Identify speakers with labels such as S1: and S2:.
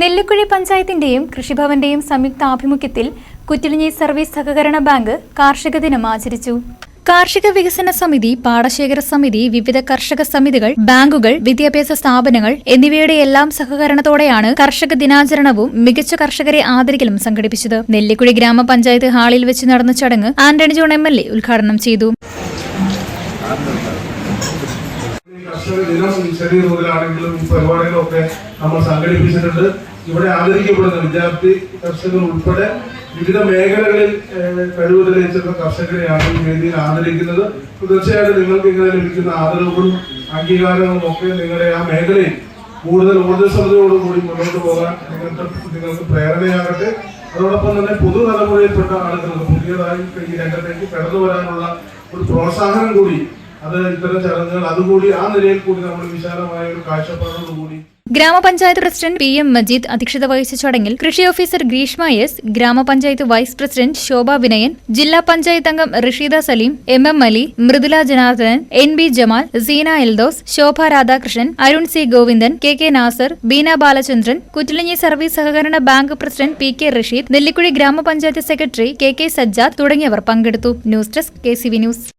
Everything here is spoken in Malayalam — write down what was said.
S1: നെല്ലിക്കുഴി പഞ്ചായത്തിന്റെയും കൃഷിഭവന്റെയും സംയുക്ത ആഭിമുഖ്യത്തിൽ കുറ്റിലിഞ്ഞി സർവീസ് സഹകരണ ബാങ്ക് കാർഷിക ദിനം ആചരിച്ചു. കാർഷിക വികസന സമിതി പാടശേഖര സമിതി വിവിധ കർഷക സമിതികൾ ബാങ്കുകൾ വിദ്യാഭ്യാസ സ്ഥാപനങ്ങൾ എന്നിവയുടെ എല്ലാം സഹകരണത്തോടെയാണ് കർഷക ദിനാചരണവും മികച്ച കർഷകരെ ആദരിക്കലും സംഘടിപ്പിച്ചത്. നെല്ലിക്കുഴി ഗ്രാമപഞ്ചായത്ത് ഹാളിൽ വെച്ച് നടന്ന ചടങ്ങ് ആന്റണി ജോൺ എം ഉദ്ഘാടനം ചെയ്തു.
S2: കർഷക ദിനം ചെറിയ തോതിലാണെങ്കിലും ഈ പരിപാടികളൊക്കെ നമ്മൾ സംഘടിപ്പിച്ചിട്ടുണ്ട്. ഇവിടെ ആദരിക്കപ്പെടുന്ന വിദ്യാർത്ഥി കർഷകർ ഉൾപ്പെടെ വിവിധ മേഖലകളിൽ കഴിവ് തെളിയിച്ചിരുന്ന കർഷകരെയാണ് ഈ വേദിയിൽ ആദരിക്കുന്നത്. തീർച്ചയായിട്ടും നിങ്ങൾക്ക് ഇങ്ങനെ ലഭിക്കുന്ന ആദരവും അംഗീകാരങ്ങളും ഒക്കെ നിങ്ങളുടെ ആ മേഖലയിൽ കൂടുതൽ ഊർജസ്വതയോടുകൂടി മുന്നോട്ട് പോകാൻ നിങ്ങൾക്ക് നിങ്ങൾക്ക് പ്രേരണയാകട്ടെ. അതോടൊപ്പം തന്നെ പുതുതലമുറയിൽപ്പെട്ട ആളുകൾക്ക് പുതിയതായി ഈ രംഗത്തേക്ക് കടന്നു വരാനുള്ള ഒരു പ്രോത്സാഹനം കൂടി അത് ഇത്തരം ചടങ്ങുകൾ അതുകൂടി ആ നിലയിൽ കൂടി നമ്മൾ വിശാലമായ ഒരു കാഴ്ചപ്പാടോടുകൂടി
S1: ഗ്രാമപഞ്ചായത്ത് പ്രസിഡന്റ് പി എം മജീദ് അധ്യക്ഷത വഹിച്ച ചടങ്ങിൽ കൃഷി officer Greeshma S grama panchayat vice president Shobha Vinayan ജില്ലാ പഞ്ചായത്ത് അംഗം Rasheeda Saleem M M Ali Mridula Janardhanan N B Jamal Seena Eldhose Shobha Radhakrishnan Arun C Govindan K K Nasser Beena Balachandran Kuttilanji service സഹകരണ bank president P K Rasheed Nellikuzhi grama panchayat secretary K K Sajjad തുടങ്ങിയവർ പങ്കെടുത്തു. News desk K C V news.